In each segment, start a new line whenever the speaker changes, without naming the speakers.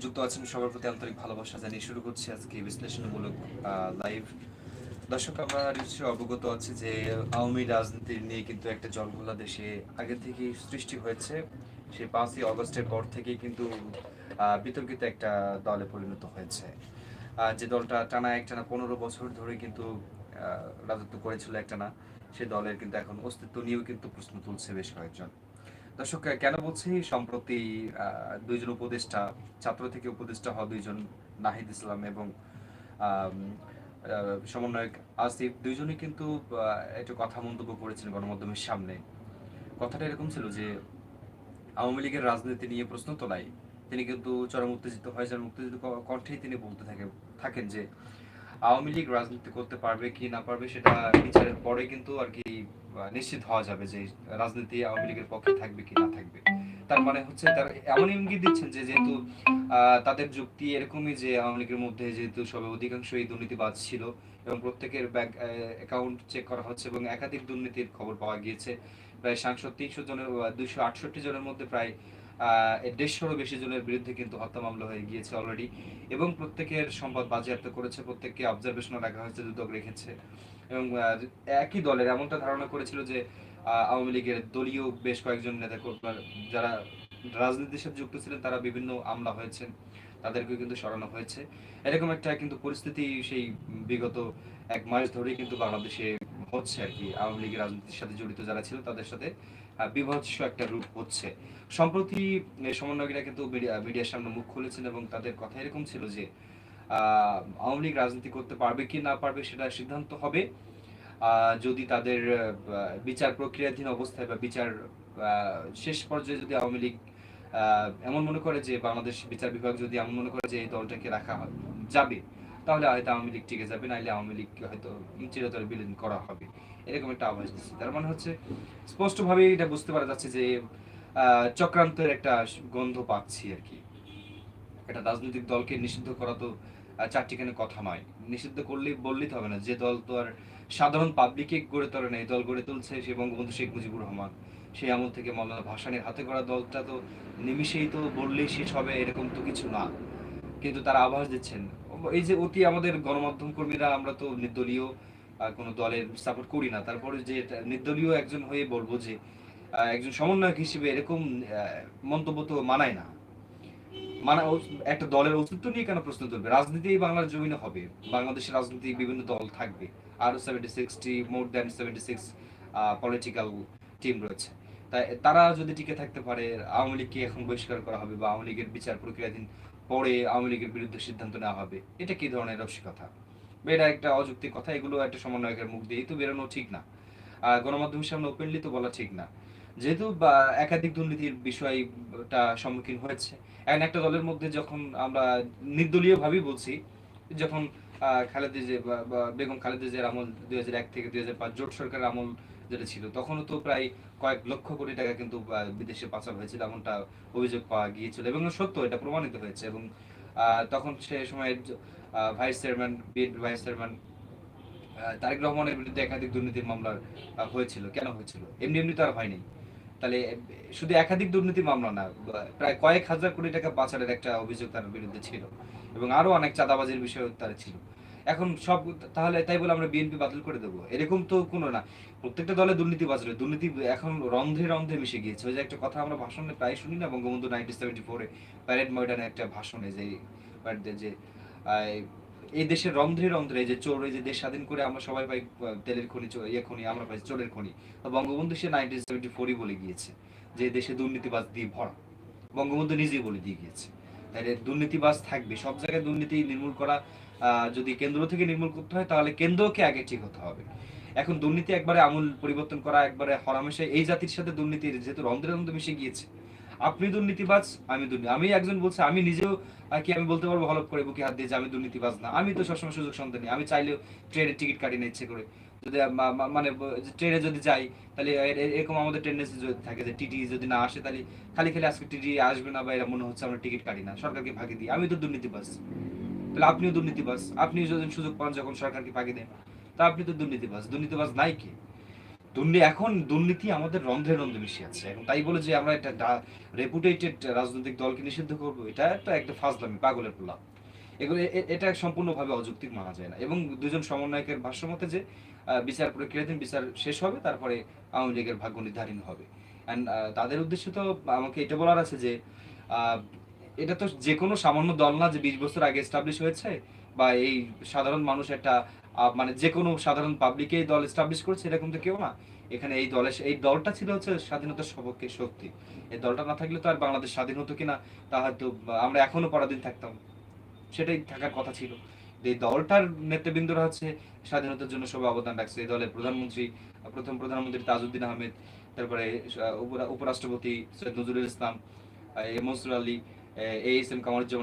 যুক্ত আছেন সবার প্রতি আন্তরিক ভালোবাসা জানিয়ে শুরু করছি আজকে বিশ্লেষণমূলক লাইভ দর্শক, আমরা নিশ্চয়ই অবগত আছি যে আওয়ামী রাজনীতি নিয়ে কিন্তু একটা জলঘোলা দেশে আগে থেকেই সৃষ্টি হয়েছে। সেই পাঁচই অগস্টের পর থেকেই কিন্তু বিতর্কিত একটা দলে পরিণত হয়েছে। যে দলটা টানা একটানা পনেরো বছর ধরে কিন্তু রাজত্ব করেছিল একটানা, সে দলের কিন্তু এখন অস্তিত্ব নিয়েও কিন্তু প্রশ্ন তুলছে বেশ কয়েকজন। দর্শক, কেন বলছি? সম্প্রতি দুইজন উপদেষ্টা, ছাত্র থেকে উপদেষ্টা হওয়া দুইজন নাহিদ ইসলাম এবং সমন্বয়ক আসিফ, দুইজনই কিন্তু একটা কথা মন্তব্য করেছেন গণমাধ্যমের সামনে। কথাটা এরকম ছিল যে, আওয়ামী লীগের রাজনীতি নিয়ে প্রশ্ন তোলায় তিনি কিন্তু চরম উত্তেজিত হয় যার উত্তেজিত কণ্ঠেই তিনি বলতে থাকেন থাকেন যে আওয়ামী লীগ রাজনীতি করতে পারবে কি না পারবে সেটা বিচারের পরে কিন্তু আর কি নিশ্চিত হওয়া যাবে যে রাজনীতি আওয়ামী লীগের পক্ষে থাকবে কি না থাকবে। তার মানে হচ্ছে তার এমন ইঙ্গিত দিচ্ছেন যে যেহেতু তাদের যুক্তি এরকমই যে আওয়ামী লীগের মধ্যে যেহেতু সবে অধিকাংশ অধিকাংশই দুর্নীতিবাজ ছিল এবং প্রত্যেকের ব্যাংক অ্যাকাউন্ট চেক করা হচ্ছে এবং একাধিক দুর্নীতির খবর পাওয়া গিয়েছে। প্রায় সাংসদ তিনশো জনের দুইশো আটষট্টি জনের মধ্যে প্রায় বেশি জনের বিরুদ্ধে কিন্তু হত্যা মামলা হয়ে গিয়েছে অলরেডি এবং প্রত্যেকের সম্পদ বাজেয়াপ্ত করেছে, প্রত্যেককে অবজারভেশনে রাখা হয়েছে, দুদক রেখেছে। এবং একই দলের এমনটা ধারণা করেছিল যে আওয়ামী লীগের দলীয় বেশ কয়েকজন নেতা যারা রাজনীতির সাথে যুক্ত ছিলেন, তারা বিভিন্ন আমলা হয়েছেন। তাদেরকে কিন্তু সরানো হয়েছে। এরকম একটা কিন্তু পরিস্থিতি সেই বিগত এক মাস ধরেই কিন্তু বাংলাদেশে হচ্ছে আর কি। আওয়ামী লীগের রাজনীতির সাথে জড়িত যারা ছিল, তাদের সাথে বিভৎস একটা রূপ হচ্ছে। সম্প্রতি সমন্বয়করা কিন্তু মিডিয়ার সামনে মুখ খুলেছেন এবং তাদের কথা এরকম ছিল যে আওয়ামী লীগ রাজনীতি করতে পারবে কি না পারবে সেটা সিদ্ধান্ত হবে। যদি তাদের বিচার প্রক্রিয়াধীন অবস্থায় বা বিচার শেষ পর্যায়ে যদি আওয়ামী লীগ এমন মনে করে যে, বাংলাদেশ বিচার বিভাগ যদি এমন মনে করে যে, এই দলটাকে রাখা যাবে তাহলে হয়তো আওয়ামী লীগ টিকে যাবে নাহলে আওয়ামী লীগ হয়তো চিরতরে বিলীন করা হবে। এরকম একটা আভাস দিচ্ছে। তার মানে হচ্ছে স্পষ্টভাবে এটা বুঝতে পারা যাচ্ছে যে চক্রান্তের একটা গন্ধ পাচ্ছি আর কি। একটা রাজনৈতিক দলকে নিষিদ্ধ করা তো চারটিখানে কথা নয়। নিষিদ্ধ করলেই বললেই তো হবে না, যে দল তো আর সাধারণ পাবলিকে গড়ে তোলে না, এই দল গড়ে তুলছে সে বঙ্গবন্ধু শেখ মুজিবুর রহমান। সেই আমল থেকে মৌলানা ভাসানের হাতে করা দলটা তো নিমিষেই তো বললেই শেষ হবে, এরকম তো কিছু না। কিন্তু তারা আভাস দিচ্ছেন এই যে অতি আমাদের গণমাধ্যম কর্মীরা, আমরা তো নির্দলীয় কোনো দলের সাপোর্ট করি না। তারপরে যে নির্দলীয় একজন হয়ে বলব যে একজন সমন্বয়ক হিসেবে এরকম মন্তব্য তো মানায় না। মানে একটা দলের অস্তিত্ব নিয়ে কেন প্রশ্ন তুলবে? রাজনীতি বাংলার জমিনে হবে। বাংলাদেশের রাজনীতি বিভিন্ন দল থাকবে। আরও seventy sixty more than seventy six political team রয়েছে। তাই, তারা যদি টিকে থাকতে পারে, আওয়ামী লীগকে এখন বহিষ্কার করা হবে বা আওয়ামী লীগের বিচার প্রক্রিয়াধীন পরে আওয়ামী লীগের বিরুদ্ধে সিদ্ধান্ত নেওয়া হবে। এটা কি ধরনের রসিকতা এটা একটা অযৌক্তিক কথা এগুলো একটা সমন্বয়কের মুখ দিয়েই তো বেরোনো ঠিক না। আহ, গণমাধ্যমের সামনে ওপেনলি তো বলা ঠিক না। যেহেতু একাধিক দুর্নীতির বিষয়টা সম্মুখীন হয়েছে। এখন একটা দলের মধ্যে যখন আমরা নির্দলীয় ভাবেই বলছি যখন খালেদা যে বেগম খালেদা জিয়ার আমল দুই হাজার এক থেকে দুই হাজার পাঁচ জোট সরকারের আমল যেটা ছিল। তখনও তো প্রায় কয়েক লক্ষ কোটি টাকা কিন্তু বিদেশে পাচার হয়েছিল এমনটা অভিযোগ পাওয়া গিয়েছিল এবং সত্য এটা প্রমাণিত হয়েছে এবং তখন সে সময় vice chairman, BNP vice chairman Tarique রহমানের বিরুদ্ধে একাধিক দুর্নীতির মামলা হয়েছিল। কেন হয়েছিল? এমনি এমনি তো আর হয়নি। তাহলে শুধু একাধিক দুর্নীতি মামলা না প্রায় কয়েক হাজার কোটি টাকা পাচারের একটা অভিযোগ তার বিরুদ্ধে ছিল এবং আরও অনেক চাঁদাবাজির বিষয় তার ছিল। এখন সব তাহলে তাই বলে আমরা বিএনপি বাতিল করে দেবো। এরকম তো কোনো না। প্রত্যেকটা দলে দুর্নীতি বাজলে দুর্নীতি এখন রন্ধে রন্ধে মিশে গিয়েছে। ওই যে একটা কথা আমরা ভাষণে প্রায় শুনি না, বঙ্গবন্ধু নাইনটিন সেভেন্টি ফোরে প্যারেড ময়দানে একটা ভাষণে যে যে এই দেশের রন্ধ্রে রন্ধ্রে যে চোর, এই যে দেশ স্বাধীন করে আমরা সবাই পাই, তেলের খনি ইয়ে খনি, আমরা পাই চোরের খনি। বঙ্গবন্ধু সে নাইনটিন সেভেন্টি ফোরই বলে গিয়েছে যে দেশে দুর্নীতিবাজ দিয়ে ভরা। বঙ্গবন্ধু নিজেই বলে দিয়ে গিয়েছে। তাহলে দুর্নীতিবাজ থাকবে। সব জায়গায় দুর্নীতি নির্মূল করা যদি কেন্দ্র থেকে নির্মূল করতে হয়, তাহলে কেন্দ্রকে আগে ঠিক হতে হবে। এখন দুর্নীতি একবারে আমূল পরিবর্তন করা, একবারে হরামেশে এই জাতির সাথে দুর্নীতির যেহেতু রন্ধ্রে রন্ধ্রে মিশে গিয়েছে। আপনি দুর্নীতিবাজ, আমি দুর্নীতি আমি একজন বলছে, আমি নিজেও কি আমি বলতে পারব, হলপ করে বুকে হাত দিয়ে যে আমি দুর্নীতিবাজ না। আমি তো সবসময় সুযোগ সন্ধানী, আমি চাইলেও ট্রেনের টিকিট কাটি না ইচ্ছে করে। যদি মানে ট্রেনে যদি যাই, তাহলে এরকম আমাদের টেন্ডেন্সি যদি থাকে যে টিটি যদি না আসে, তাহলে খালি খালি আজকে টিটি আসবে না বা এরা মনে হচ্ছে আমরা টিকিট কাটি না, সরকারকে ফাঁকি দিই। আমি তো দুর্নীতিবাজ তাহলে আপনিও দুর্নীতিবাজ আপনি যদি সুযোগ পান যখন সরকারকে ফাঁকি দেন, তা আপনি তো দুর্নীতিবাজ দুর্নীতিবাজ নাই কি? দুর্নীতি এখন দুর্নীতি আমাদের রন্ধ্রে রন্ধ্রে মিশে আছে এখন তাই বলে যে আমরা একটা রেপুটেটেড রাজনৈতিক দলকে নিষিদ্ধ করব, এটা একটা একটা ফাজলামি, পাগলের পোলা এগুলো এটা সম্পূর্ণভাবে অযৌক্তিক মানা যায় না। এবং দুজন সমন্বয়কের ভাষ্য মতে যে বিচার প্রক্রিয়াধীন বিচার শেষ হবে, তারপরে আওয়ামী লীগের ভাগ্য নির্ধারণ হবে। অ্যান্ড তাদের উদ্দেশ্য তো আমাকে এটা বলার আছে যে এটা তো যে কোনো সামান্য দল না যে বিশ বছর আগে এস্টাবলিশ হয়েছে, বা এই সাধারণ মানুষ একটা মানে যে কোনো সাধারণ পাবলিকে এই দল এস্টাবলিশ করেছে, এরকম তো কেউ না। এখানে এই দলের, এই দলটা ছিল হচ্ছে স্বাধীনতার সপক্ষে শক্তি। এই দলটা না থাকলে তো আর বাংলাদেশ স্বাধীন হতো কিনা, তা হয়তো আমরা এখনও পরাধীন থাকতাম। সেটাই থাকার কথা ছিল। এই দলটার নেতৃবৃন্দরা হচ্ছে স্বাধীনতার জন্য সবাই অবদান রাখছে। এই দলের প্রধানমন্ত্রী, প্রথম প্রধানমন্ত্রী তাজউদ্দিন আহমেদ, তারপরে উপরাষ্ট্রপতি সৈয়দ নজরুল ইসলাম মনসুর আলী এস এম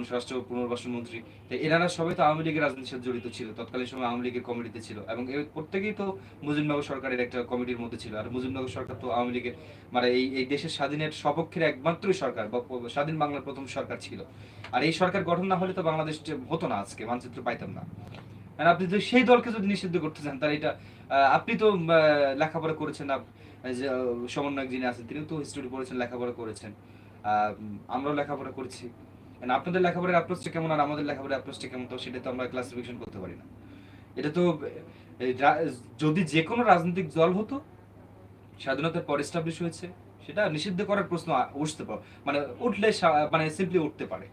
স্বরাষ্ট্র পুনর্বাসন মন্ত্রী। এনারা সবাই তো আওয়ামী লীগের রাজনীতির সাথে জড়িত ছিল। তৎকালীন সময় আওয়ামী লীগের কমিটিতে ছিল এবং প্রত্যেকেই তো মুজিবনগর সরকারের একটা কমিটির মধ্যে ছিল। আর মুজিবনগর সরকার তো আওয়ামী লীগের মানে এই এই দেশের স্বাধীনের সরকার স্বাধীন বাংলার প্রথম সরকার ছিল। আর এই সরকার গঠন না হলে তো বাংলাদেশ হতো না আজকে, মানচিত্র পাইতাম না। আপনি যদি সেই দলকে যদি নিষিদ্ধ করতে চান, তাহলে এটা আপনি তো লেখাপড়া করেছেন সমন্বয়ক যিনি আছেন, তিনিও তো হিস্টোরি পড়েছেন, লেখাপড়া করেছেন। আমরাও লেখাপড়া করছি। আপনাদের লেখাপড়ার অ্যাপ্রোচটা কেমন আর আমাদের লেখাপড়ার অ্যাপ্রোচটা কেমন? তো সেটা তো আমরা ক্লাসিফিকেশন করতে পারি না। এটা তো যদি যে কোনো রাজনৈতিক দল হতো, স্বাধীনতার পর এস্টাবলিশ হয়েছে, সেটা নিষিদ্ধ করার প্রশ্ন উঠতে পারে মানে উঠলে মানে সিম্পলি উঠতে পারে।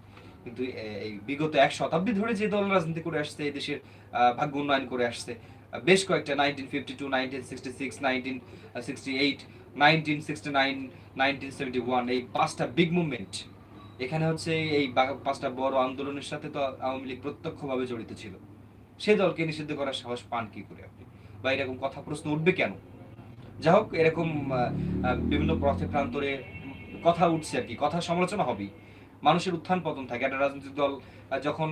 কিন্তু এই বিগত এক শতাব্দী ধরে যে দল রাজনীতি করে আসছে, এই দেশের ভাগ্য উন্নয়ন করে আসছে বেশ কয়েকটা nineteen fifty two nineteen sixty six nineteen sixty eight nineteen sixty nine, nineteen seventy one, এই পাঁচটা বিগ মুভমেন্ট এখানে হচ্ছে এই বড় আন্দোলনের সাথে তো আওয়ামী লীগ প্রত্যক্ষভাবে জড়িত ছিল। সেই দলকে নিষিদ্ধ করার সাহস পান কি করে আপনি? বা এরকম কথা প্রশ্ন উঠবে কেন? হোক, এরকম বিভিন্ন পথে প্রান্তরে কথা উঠছে আর কি, কথা সমালোচনা হবেই। মানুষের উত্থান পতন থাকে। একটা রাজনৈতিক দল যখন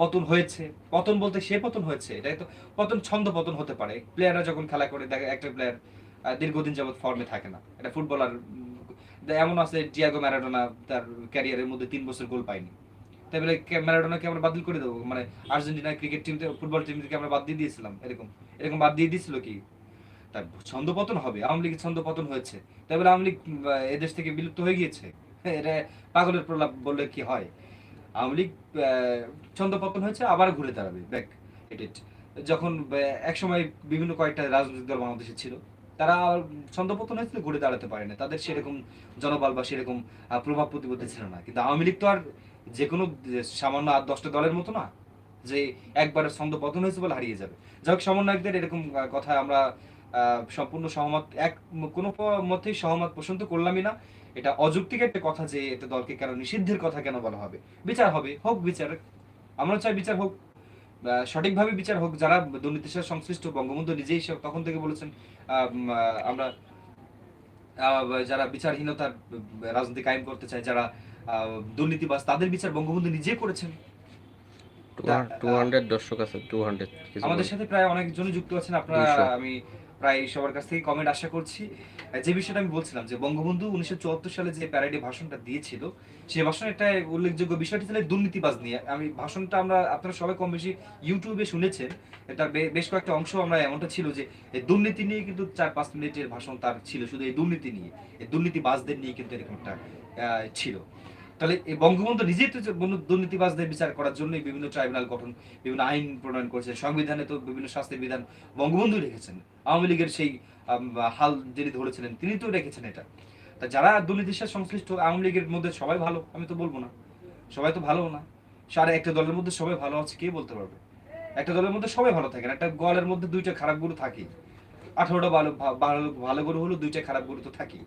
পতন হয়েছে, পতন বলতে সে পতন হয়েছে, এটাই তো, পতন ছন্দ পতন হতে পারে। প্লেয়াররা যখন খেলা করে, দেখে, একটা প্লেয়ার দীর্ঘদিন যাবত ফর্মে থাকে না। এটা ফুটবলার এমন আছে ডিয়াগো ম্যারাডোনা তার ক্যারিয়ারের মধ্যে তিন বছর গোল পায়নি। তাই বলে ম্যারাডোনাকে আমরা বাতিল করে দেবো? মানে Argentina cricket team football team থেকে আমরা বাদ দিয়ে দিয়েছিলাম এরকম। এরকম বাদ দিয়ে দিয়েছিল কি? তার ছন্দ পতন হবে আওয়ামী লীগের ছন্দ পতন হয়েছে। তাই বলে আওয়ামী লীগ এদেশ থেকে বিলুপ্ত হয়ে গিয়েছে। এটা পাগলের প্রলাপ বললে কি হয়? আওয়ামী লীগ আহ, ছন্দ পতন হয়েছে আবার ঘুরে দাঁড়াবে। Back edit. যখন এক সময় বিভিন্ন কয়েকটা রাজনৈতিক দল বাংলাদেশে ছিল। তারা ছন্দ পতন হয়েছিল ঘুরে দাঁড়াতে পারে না। তাদের সেরকম জনবল বা সেরকম প্রভাব প্রতিপত্তি ছিল না। কিন্তু আওয়ামী লীগ তো আর যে কোনো সামান্য আর দশটা দলের মতো না, যে একবার ছন্দ পতন হয়েছে বলে হারিয়ে যাবে। যাই হোক সমন্বয়কদের এরকম কথা আমরা সম্পূর্ণ সহমত, এক, কোনো মতেই সহমত পোষণ তো করলামই না। এটা অযৌক্তিক একটা কথা যে এটা দলকে কেন নিষিদ্ধের কথা কেন বলা হবে? বিচার হবে, হোক বিচার। আমরা চাই বিচার হোক। সঠিকভাবে বিচার হোক, যারা দুর্নীতির সাথে সংশ্লিষ্ট, বঙ্গবন্ধু নিজেই তখন থেকে বলেছেন আমরা যারা বিচারহীনতার রাজনীতি কায়েম করতে চায়, যারা দুর্নীতিবাজ, তাদের বিচার বঙ্গবন্ধু নিজে করেছেন।
টু হান্ড্রেড দর্শক আছে টু হান্ড্রেড
আমাদের সাথে প্রায় অনেকজনই যুক্ত আছেন আপনারা আমি প্রায় সবার কাছ থেকে কমেন্ট আশা করছি। যে বিষয়টা আমি বলছিলাম যে বঙ্গবন্ধু উনিশশো চুয়াত্তর সালে যে প্যারাডি ভাষণটা দিয়েছিল সেই ভাষণে একটা উল্লেখযোগ্য বিষয়টি ছিল দুর্নীতিবাজ নিয়ে। আমি ভাষণটা আমরা আপনারা সবাই কম বেশি ইউটিউবে শুনেছেন বে- বেশ কয়েকটা অংশ আমরা এমনটা ছিল যে এই দুর্নীতি নিয়ে কিন্তু চার পাঁচ মিনিটের ভাষণ তার ছিল শুধু এই দুর্নীতি নিয়ে। এই দুর্নীতিবাজদের নিয়ে কিন্তু এরকম একটা আহ, ছিল। তাহলে এই বঙ্গবন্ধু নিজেই তো দুর্নীতিবাজদের বিচার করার জন্যই বিভিন্ন ট্রাইব্যুনাল গঠন, বিভিন্ন আইন প্রণয়ন করেছে, সংবিধানে তো বিভিন্ন শাস্তির বিধান বঙ্গবন্ধু রেখেছেন। আওয়ামী লীগের সেই হাল যিনি ধরেছিলেন, তিনি তো রেখেছেন এটা। তা যারা দুর্নীতির সাথে সংশ্লিষ্ট, আওয়ামী লীগের মধ্যে সবাই ভালো, আমি তো বলব না। সবাই তো ভালো না। সারা একটা দলের মধ্যে সবাই ভালো আছে, কে বলতে পারবে? একটা দলের মধ্যে সবাই ভালো থাকে একটা গলের মধ্যে দুইটা খারাপ গরু থাকে আঠারোটা ভালো ভালো ভালো গরু হলো দুইটা খারাপ গরু তো থাকি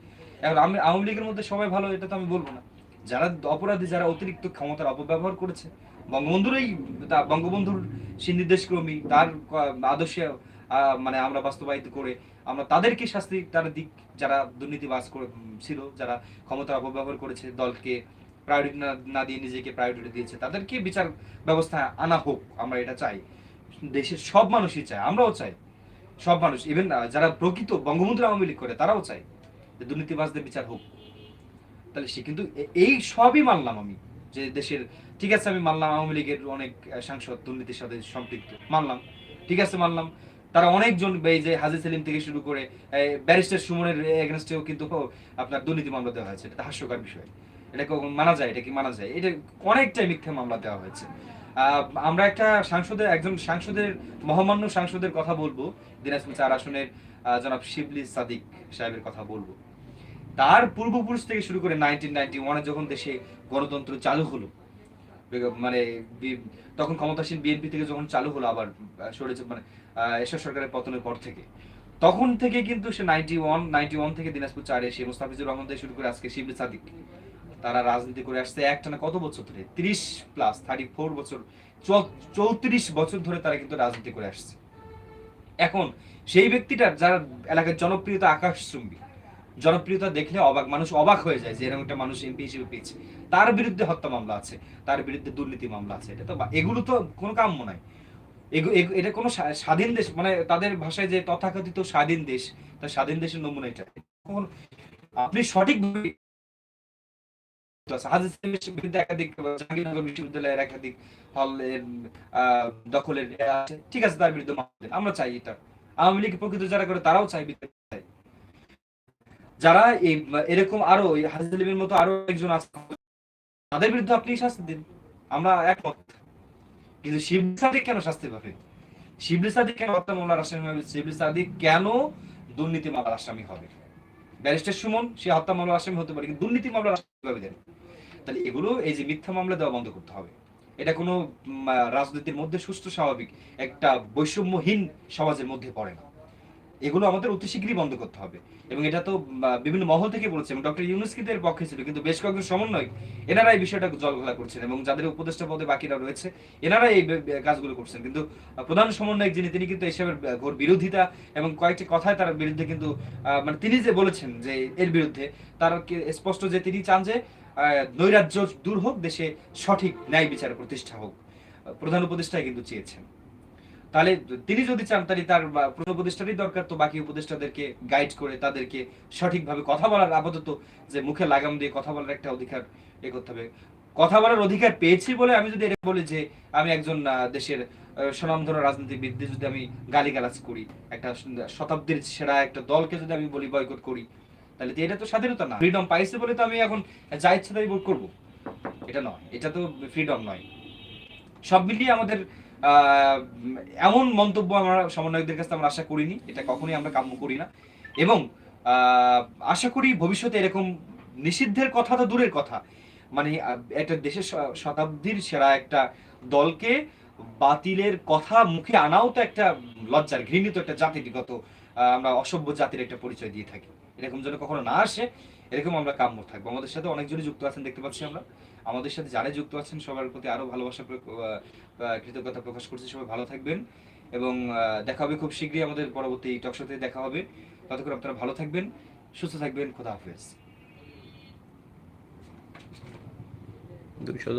এখন আমি, আওয়ামী লীগের মধ্যে সবাই ভালো, এটা তো আমি বলব না। যারা অপরাধী, যারা অতিরিক্ত ক্ষমতার অপব্যবহার করেছে, বঙ্গবন্ধুর এই বঙ্গবন্ধুর সেই নির্দেশক্রমী, তার আদর্শে মানে আমরা বাস্তবায়িত করে আমরা তাদেরকে শাস্তি, তারা দিক যারা দুর্নীতিবাজ করে ছিল, যারা ক্ষমতার অপব্যবহার করেছে, দলকে প্রায়োরিটি না দিয়ে নিজেকে প্রায়োরিটি দিয়েছে, তাদেরকে বিচার ব্যবস্থা আনা হোক, আমরা এটা চাই। দেশের সব মানুষই চায়, আমরাও চাই। সব মানুষ ইভেন যারা প্রকৃত বঙ্গবন্ধু আওয়ামী লীগ করে, তারাও চায় যে দুর্নীতিবাজদের বিচার হোক। তাহলে সে কিন্তু এই সবই মানলাম আমি, যে দেশের, ঠিক আছে আমি মানলাম আওয়ামী লীগের অনেক সাংসদ দুর্নীতির সাথে সম্পৃক্ত, মানলাম, ঠিক আছে মানলাম, তারা অনেকজন এই যে হাজি সেলিম থেকে শুরু করে ব্যারিস্টার সুমনের এগেনস্টেও কিন্তু আপনার দুর্নীতি মামলা দেওয়া হয়েছে, এটা হাস্যকর বিষয়, এটা কি মানা যায়, এটা কি মানা যায়, এটা অনেকটাই মিথ্যা মামলা দেওয়া হয়েছে। আমরা একটা সাংসদের, একজন সাংসদের, মহামান্য সাংসদের কথা বলব, দিনাজপুর চার আসনের জনাব শিবলি সাদিক সাহেবের কথা বলব। তার পূর্বপুরুষ থেকে শুরু করে নাইনটিন নাইনটি ওয়ানে যখন দেশে গণতন্ত্র চালু হলো মানে তখন ক্ষমতাসীন বিএনপি থেকে যখন চালু হলো আবার সরেছে মানে এসব সরকারের পতনের পর থেকে। তখন থেকে কিন্তু সে নাইনটি ওয়ান নাইনটি ওয়ান থেকে দিনাজপুর চারে সে মুস্তাফিজুর রহমান থেকে শুরু করে আজকে শিবলি সাদিক। তারা রাজনীতি করে আসছে একটানা কত বছর ধরে? তিরিশ প্লাস থার্টি ফোর বছর চৌত্রিশ বছর ধরে তারা কিন্তু রাজনীতি করে আসছে। এখন সেই ব্যক্তিটার, যারা এলাকার জনপ্রিয়তা আকাশচুম্বী জনপ্রিয়তা দেখলে অবাক, মানুষ অবাক হয়ে যায় যে এরকম একটা মানুষ এমপি হিসেবে পেয়েছে। তার বিরুদ্ধে হত্যা মামলা আছে, তার বিরুদ্ধে দুর্নীতি মামলা আছে, এটা তো এগুলো তো কোনো কাম্য নাই এটা কোনো স্বাধীন দেশ মানে তাদের ভাষায় যে তথাকথিত স্বাধীন দেশ তার স্বাধীন দেশের নমুনা এটা। আপনি সঠিক একাধিক একাধিক দখলের ঠিক আছে, তার বিরুদ্ধে আমরা চাই এটা। আওয়ামী লীগ প্রকৃত যারা করে, তারাও চাই। যারা এই, এরকম আরও হাজির মতো আরও একজন আছে, তাদের বিরুদ্ধে আপনি শাস্তি দিন। আমরা একমত। কিন্তু শিবলি সাদিক কেন শাস্তি পাবে? শিবলি সাদিক কেন হত্যা মামলার আসামি হবে শিবলি সাদিক কেন দুর্নীতি মামলার আসামি হবে? ব্যারিস্টার সুমন, সে হত্যা মামলার আসামি হতে পারে, কিন্তু দুর্নীতি মামলার আসামি দেন তাহলে এগুলো, এই যে মিথ্যা মামলা দেওয়া বন্ধ করতে হবে। এটা কোনো রাজনীতির মধ্যে সুস্থ স্বাভাবিক একটা বৈষম্যহীন সমাজের মধ্যে পড়ে না। এগুলো আমাদের অতি শীঘ্রই বন্ধ করতে হবে। এবং এটা তো বিভিন্ন মহল থেকে বলেছে এবং ডক্টর ইউনুস পক্ষে ছিল, কিন্তু বেশ কয়েকজন সমন্বয় এনারা এই বিষয়টা জলঘোলা করছেন এবং যাদের উপদেষ্টা পদে বাকিরা রয়েছে, এনারা এই কাজগুলো করছেন। কিন্তু প্রধান সমন্বয়ক যিনি, তিনি কিন্তু এসবের ঘোর বিরোধিতা এবং কয়েকটি কথায় তার বিরুদ্ধে কিন্তু মানে তিনি যে বলেছেন যে এর বিরুদ্ধে, তার স্পষ্ট যে তিনি চান যে নৈরাজ্য দূর হোক, দেশে সঠিক ন্যায় বিচার প্রতিষ্ঠা হোক। প্রধান উপদেষ্টাই কিন্তু চেয়েছেন। তাহলে তিনি যদি চান, তাহলে তার প্রধান উপদেষ্টারই দরকার। তো বাকি উপদেষ্টাদেরকে গাইড করে তাদেরকে সঠিকভাবে কথা বলার আপাতত যে মুখে লাগাম দিয়ে কথা বলার একটা অধিকার এ করতে হবে। কথা বলার অধিকার পেয়েছি বলে আমি যদি এটা বলি যে, আমি একজন দেশের স্বনামধন্য রাজনীতিবিদ যদি আমি গালিগালাজ করি, একটা শতাব্দীর সেরা একটা দলকে যদি আমি বলি বয়কট করি, তাহলে তো এটা তো স্বাধীনতা না। ফ্রিডম পাইছে বলে তো আমি এখন যা ইচ্ছা তাই ভোট করব। এটা নয়। এটা তো ফ্রিডম নয়। সব মিলিয়ে আমাদের এমন মন্তব্য আমরা সমন্বয়কদের কাছে আমরা আশা করিনি, এটা কখনোই আমরা কাম্য করি না। এবং আশা করি ভবিষ্যতে এরকম নিষিদ্ধের কথা তো দূরের কথা। মানে একটা দেশের শতাব্দীর সেরা একটা দলকে বাতিলের কথা মুখে আনাও তো একটা লজ্জার, ঘৃণিত একটা জাতিগত আমরা অসভ্য জাতির একটা পরিচয় দিয়ে থাকি। এরকম যেন কখনো না আসে। এরকম আমরা কাম্য থাকব। আমাদের সাথে অনেকজনই যুক্ত আছেন, দেখতে পাচ্ছি আমরা। আমাদের সাথে যারা যুক্ত আছেন, সবার প্রতি আরও ভালোবাসা কৃতজ্ঞতা প্রকাশ করছি। সবাই ভালো থাকবেন এবং দেখা হবে খুব শীঘ্রই আমাদের পরবর্তী টকশোতে দেখা হবে। ততক্ষণ আপনারা ভালো থাকবেন, সুস্থ থাকবেন, খোদা হাফেজ।